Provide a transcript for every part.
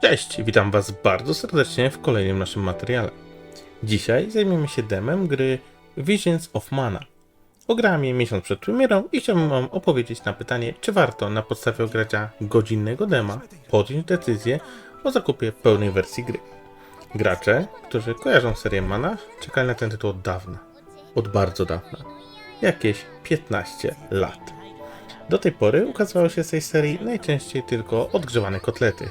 Cześć, witam Was bardzo serdecznie w kolejnym naszym materiale. Dzisiaj zajmiemy się demem gry Visions of Mana. Ograłem je miesiąc przed premierą i chciałbym Wam opowiedzieć na pytanie, czy warto na podstawie ogrania godzinnego dema podjąć decyzję o zakupie pełnej wersji gry. Gracze, którzy kojarzą serię Mana, czekali na ten tytuł od dawna. Od bardzo dawna. Jakieś 15 lat. Do tej pory ukazało się z tej serii najczęściej tylko odgrzewane kotlety,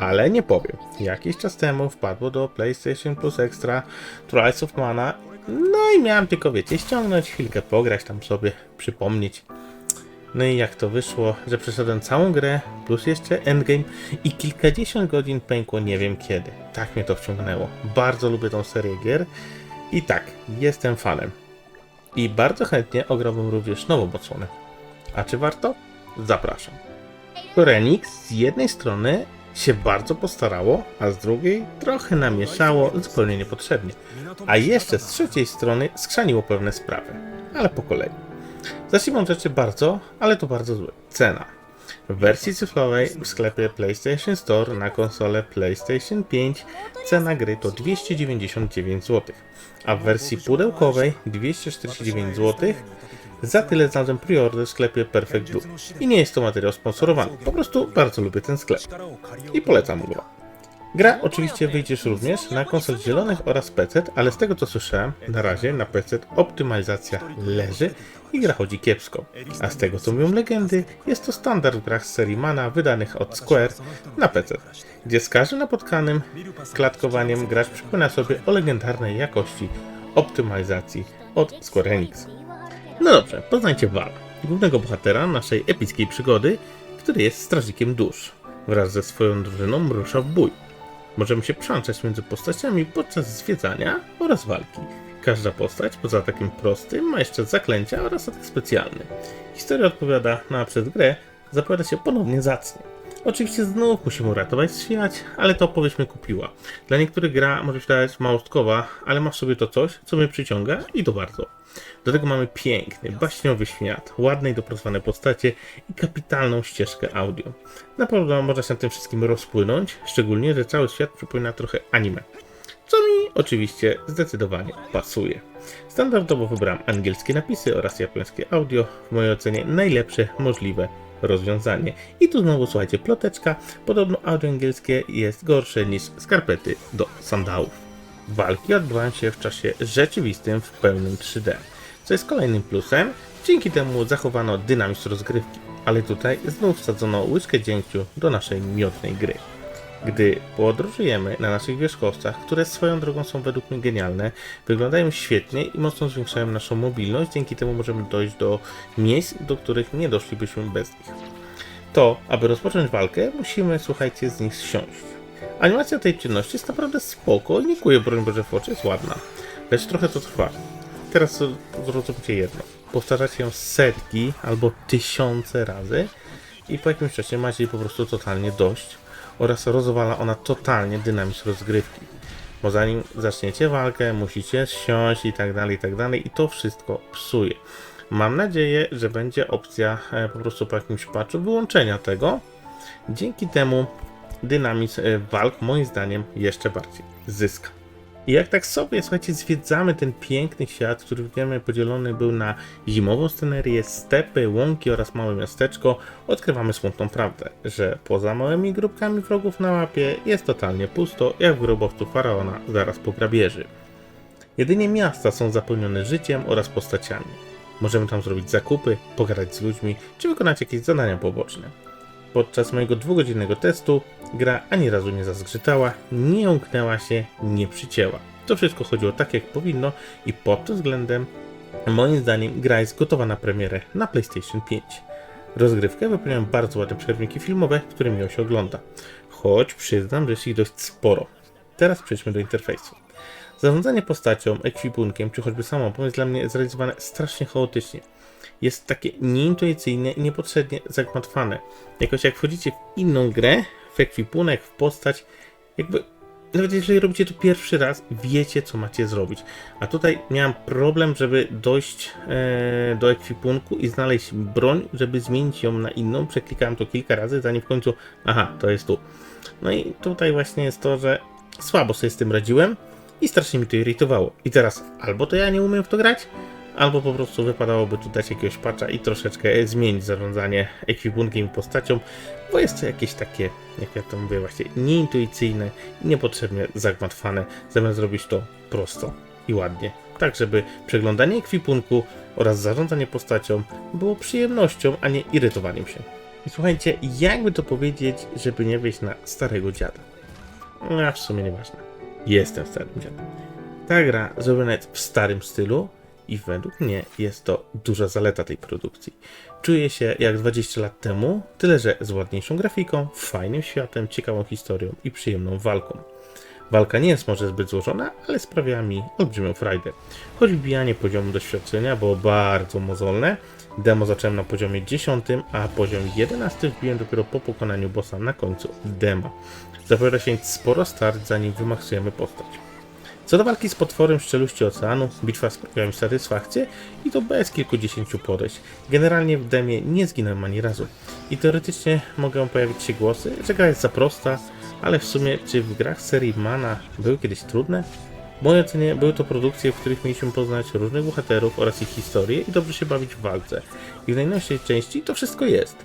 ale nie powiem. Jakiś czas temu wpadło do PlayStation Plus Extra Trials of Mana. No i miałem tylko, wiecie, ściągnąć, chwilkę pograć tam sobie, przypomnieć. No i jak to wyszło, że przeszedłem całą grę, plus jeszcze endgame i kilkadziesiąt godzin pękło nie wiem kiedy. Tak mnie to wciągnęło. Bardzo lubię tą serię gier i tak, jestem fanem. I bardzo chętnie ograłbym również nową odsłonę. A czy warto? Zapraszam. Renix z jednej strony się bardzo postarało, a z drugiej trochę namieszało zupełnie niepotrzebnie. A jeszcze z trzeciej strony skrzaniło pewne sprawy. Ale po kolei. Zacznijmy od rzeczy bardzo, ale to bardzo złe. Cena. W wersji cyfrowej w sklepie PlayStation Store na konsolę PlayStation 5 cena gry to 299 zł, a w wersji pudełkowej 249 zł. Za tyle znalazłem preorder w sklepie Perfect Blue. I nie jest to materiał sponsorowany, po prostu bardzo lubię ten sklep. I polecam go. Gra oczywiście wyjdziesz również na konsol zielonych oraz PC, ale z tego co słyszałem, na razie na PC optymalizacja leży i gra chodzi kiepsko. A z tego co mówią legendy, jest to standard w grach z serii Mana wydanych od Square na PC, gdzie z każdym napotkanym klatkowaniem gracz przypomina sobie o legendarnej jakości optymalizacji od Square Enix. No dobrze, poznajcie Val, głównego bohatera naszej epickiej przygody, który jest strażnikiem dusz. Wraz ze swoją drużyną rusza w bój. Możemy się przełączać między postaciami podczas zwiedzania oraz walki. Każda postać, poza atakiem prostym, ma jeszcze zaklęcia oraz atak specjalny. Historia odpowiada na przez grę, zapowiada się ponownie zacnie. Oczywiście znów musimy uratować świat, ale to opowieść mnie kupiła. Dla niektórych gra może się dać małostkowa, ale ma w sobie to coś, co mnie przyciąga i to bardzo. Do tego mamy piękny, baśniowy świat, ładne i dopracowane postacie i kapitalną ścieżkę audio. Naprawdę można się tym wszystkim rozpłynąć, szczególnie, że cały świat przypomina trochę anime. Co mi oczywiście zdecydowanie pasuje. Standardowo wybrałem angielskie napisy oraz japońskie audio, w mojej ocenie najlepsze możliwe rozwiązanie. I tu znowu słuchajcie, ploteczka, podobno audio angielskie jest gorsze niż skarpety do sandałów. Walki odbywają się w czasie rzeczywistym w pełnym 3D, co jest kolejnym plusem. Dzięki temu zachowano dynamizm rozgrywki, ale tutaj znów wsadzono łyżkę dzięciu do naszej miodnej gry. Gdy podróżujemy na naszych wierzchowcach, które swoją drogą są według mnie genialne, wyglądają świetnie i mocno zwiększają naszą mobilność, dzięki temu możemy dojść do miejsc, do których nie doszlibyśmy bez nich. To, aby rozpocząć walkę, musimy, słuchajcie, z nich zsiąść. Animacja tej czynności jest naprawdę spoko i broń Boże, w oczy, jest ładna. Lecz trochę to trwa. Teraz zrozumcie jedno. Powtarzacie ją setki albo tysiące razy i po jakimś czasie macie po prostu totalnie dość oraz rozwala ona totalnie dynamizm rozgrywki. Bo zanim zaczniecie walkę, musicie siąść i tak dalej, i tak dalej i to wszystko psuje. Mam nadzieję, że będzie opcja e, po prostu po jakimś patchu wyłączenia tego. Dzięki temu dynamizm e, walk moim zdaniem jeszcze bardziej zyska. I jak tak sobie, słuchajcie, zwiedzamy ten piękny świat, który wiemy podzielony był na zimową scenerię, stepy, łąki oraz małe miasteczko, odkrywamy smutną prawdę, że poza małymi grupkami wrogów na mapie jest totalnie pusto, jak w grobowcu faraona zaraz po grabieży. Jedynie miasta są zapełnione życiem oraz postaciami. Możemy tam zrobić zakupy, pogadać z ludźmi, czy wykonać jakieś zadania poboczne. Podczas mojego dwugodzinnego testu gra ani razu nie zazgrzytała, nie umknęła się, nie przycięła. To wszystko chodziło tak jak powinno i pod tym względem moim zdaniem gra jest gotowa na premierę na PlayStation 5. Rozgrywkę wypełniają bardzo ładne przerwniki filmowe, które miło się ogląda. Choć przyznam, że jest ich dość sporo. Teraz przejdźmy do interfejsu. Zarządzanie postacią, ekwipunkiem, czy choćby samą jest dla mnie zrealizowane strasznie chaotycznie jest takie nieintuicyjne i niepotrzebnie zagmatwane. Jakoś jak wchodzicie w inną grę, w ekwipunek, w postać, jakby nawet jeżeli robicie to pierwszy raz, wiecie co macie zrobić. A tutaj miałem problem, żeby dojść e, do ekwipunku i znaleźć broń, żeby zmienić ją na inną. Przeklikałem to kilka razy, zanim w końcu, aha, to jest tu. No i tutaj właśnie jest to, że słabo sobie z tym radziłem i strasznie mi to irytowało. I teraz albo to ja nie umiem w to grać, albo po prostu wypadałoby tu dać jakiegoś patcha i troszeczkę zmienić zarządzanie ekwipunkiem i postacią, bo jest to jakieś takie, jak ja to mówię właśnie, nieintuicyjne i niepotrzebnie zagmatwane, zamiast zrobić to prosto i ładnie. Tak, żeby przeglądanie ekwipunku oraz zarządzanie postacią było przyjemnością, a nie irytowaniem się. I słuchajcie, jakby to powiedzieć, żeby nie wyjść na starego dziada. A w sumie nieważne. Jestem starym dziadem. Ta gra zrobiona jest w starym stylu i według mnie jest to duża zaleta tej produkcji. Czuję się jak 20 lat temu, tyle że z ładniejszą grafiką, fajnym światem, ciekawą historią i przyjemną walką. Walka nie jest może zbyt złożona, ale sprawia mi olbrzymią frajdę. Choć wbijanie poziomu doświadczenia było bardzo mozolne, demo zacząłem na poziomie 10, a poziom 11 wbiłem dopiero po pokonaniu bossa na końcu dema. Zapowiada się więc sporo start, zanim wymaksujemy postać. Co do walki z potworem z czeluści oceanu, bitwa sprawiła mi satysfakcję i to bez kilkudziesięciu podejść. Generalnie w demie nie zginąłem ani razu. I teoretycznie mogą pojawić się głosy, że gra jest za prosta, ale w sumie czy w grach serii Mana były kiedyś trudne? W mojej ocenie były to produkcje, w których mieliśmy poznać różnych bohaterów oraz ich historię i dobrze się bawić w walce. I w najnowszej części to wszystko jest.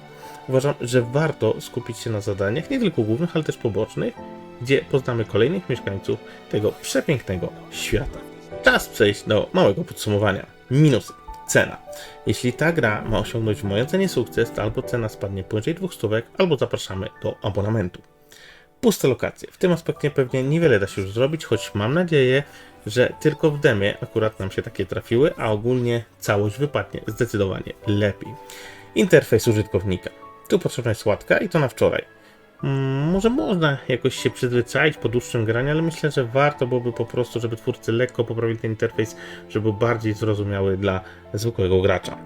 Uważam, że warto skupić się na zadaniach, nie tylko głównych, ale też pobocznych, gdzie poznamy kolejnych mieszkańców tego przepięknego świata. Czas przejść do małego podsumowania. Minusy. Cena. Jeśli ta gra ma osiągnąć w mojej ocenie sukces, to albo cena spadnie poniżej dwóch stówek, albo zapraszamy do abonamentu. Puste lokacje. W tym aspekcie pewnie niewiele da się już zrobić, choć mam nadzieję, że tylko w demie akurat nam się takie trafiły, a ogólnie całość wypadnie zdecydowanie lepiej. Interfejs użytkownika. Tu potrzebna jest łatka i to na wczoraj. Mm, Może można jakoś się przyzwyczaić po dłuższym graniu, ale myślę, że warto byłoby po prostu, żeby twórcy lekko poprawili ten interfejs, żeby był bardziej zrozumiały dla zwykłego gracza.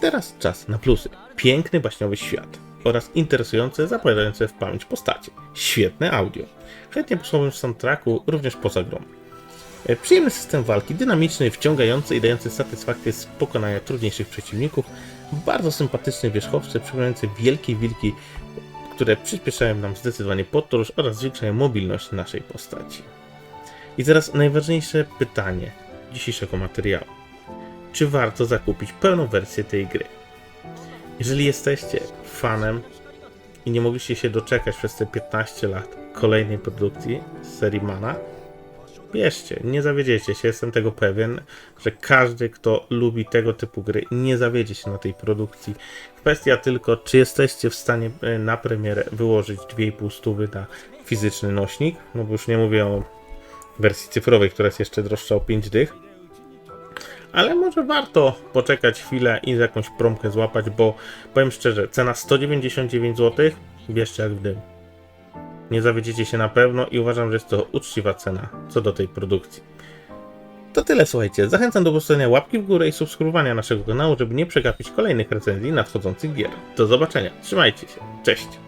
Teraz czas na plusy. Piękny baśniowy świat oraz interesujące, zapowiadające w pamięć postacie. Świetne audio. Chętnie posłuchałbym w soundtracku również poza grą. E, Przyjemny system walki, dynamiczny, wciągający i dający satysfakcję z pokonania trudniejszych przeciwników. Bardzo sympatyczny wierzchowce, przypominający wielkie wilki, które przyspieszają nam zdecydowanie podróż oraz zwiększają mobilność naszej postaci. I teraz najważniejsze pytanie dzisiejszego materiału. Czy warto zakupić pełną wersję tej gry? Jeżeli jesteście fanem i nie mogliście się doczekać przez te 15 lat kolejnej produkcji z serii Mana, bierzcie, nie zawiedziecie się, jestem tego pewien, że każdy, kto lubi tego typu gry, nie zawiedzie się na tej produkcji. Kwestia tylko, czy jesteście w stanie e, na premierę wyłożyć 2,5 stówy na fizyczny nośnik, no bo już nie mówię o wersji cyfrowej, która jest jeszcze droższa o 5 dych, ale może warto poczekać chwilę i jakąś promkę złapać, bo powiem szczerze, cena 199 zł, bierzcie jak w dym. Nie zawiedziecie się na pewno i uważam, że jest to uczciwa cena co do tej produkcji. To tyle, słuchajcie. Zachęcam do postawienia łapki w górę i subskrybowania naszego kanału, żeby nie przegapić kolejnych recenzji nadchodzących gier. Do zobaczenia. Trzymajcie się. Cześć.